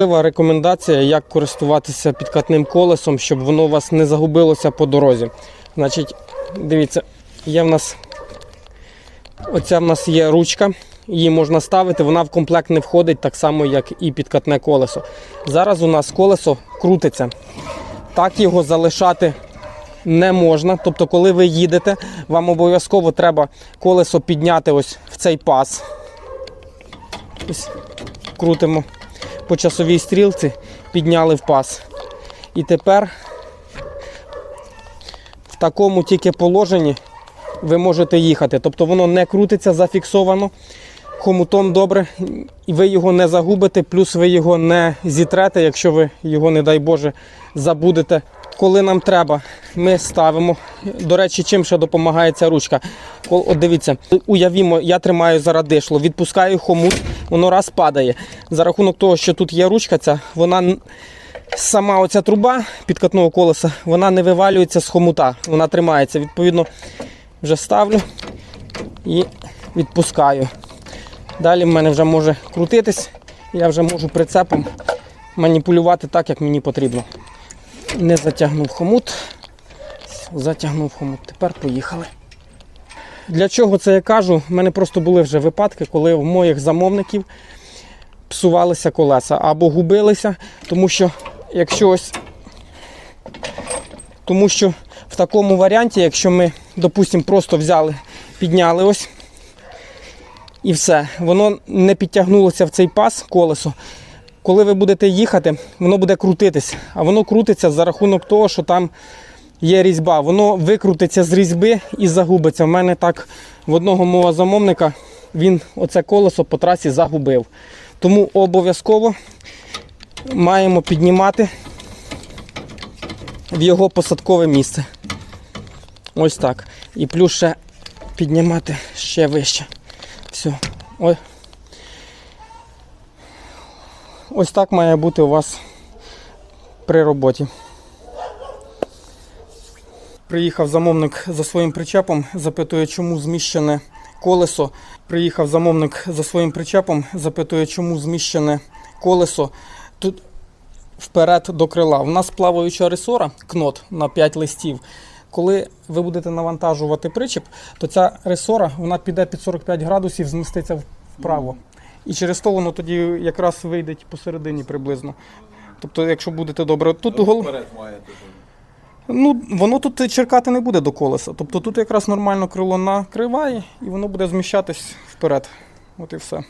Важлива рекомендація, як користуватися підкатним колесом, щоб воно у вас не загубилося по дорозі. Значить, дивіться, є в нас оця в нас є ручка, її можна ставити, вона в комплект не входить, так само, як і підкатне колесо. Зараз у нас колесо крутиться. Так його залишати не можна. Тобто, коли ви їдете, вам обов'язково треба колесо підняти ось в цей паз. Ось крутимо по часовій стрілці, підняли в паз. І тепер в такому тільки положенні ви можете їхати. Тобто воно не крутиться зафіксовано. Хомутом добре, ви його не загубите, плюс ви його не зітрете, якщо ви його, не дай Боже, забудете. Коли нам треба, ми ставимо. До речі, чим ще допомагає ця ручка? От дивіться, уявімо, я тримаю зараз дишло, відпускаю хомут, воно раз падає. За рахунок того, що тут є ручка, ця, вона сама оця труба підкатного колеса, вона не вивалюється з хомута, вона тримається. Відповідно, вже ставлю і відпускаю. Далі в мене вже може крутитись, я вже можу прицепом маніпулювати так, як мені потрібно. Не затягнув хомут, затягнув хомут. Тепер поїхали. Для чого це я кажу? У мене просто були вже випадки, коли в моїх замовників псувалися колеса або губилися, тому що якщо ось. Тому що в такому варіанті, якщо ми, допустимо, просто взяли, підняли ось і все, воно не підтягнулося в цей пас колесо. Коли ви будете їхати, воно буде крутитись, а воно крутиться за рахунок того, що там є різьба. Воно викрутиться з різьби і загубиться. У мене так в одного мого замовника він оце колесо по трасі загубив. Тому обов'язково маємо піднімати в його посадкове місце. Ось так. І плюс ще піднімати ще вище. Все. Ой. Ось так має бути у вас при роботі. Приїхав замовник за своїм причепом, запитує, чому зміщене колесо. Приїхав замовник за своїм причепом, запитує, чому зміщене колесо тут вперед до крила. У нас плаваюча ресора, кнот на 5 листів. Коли ви будете навантажувати причеп, то ця ресора вона піде під 45 градусів, зміститься вправо. І через то воно тоді якраз вийде посередині приблизно. Тобто, якщо будете добре, тут гол... Ну, воно тут черкати не буде до колеса. Тобто тут якраз нормально крило накриває і воно буде зміщатись вперед. От і все.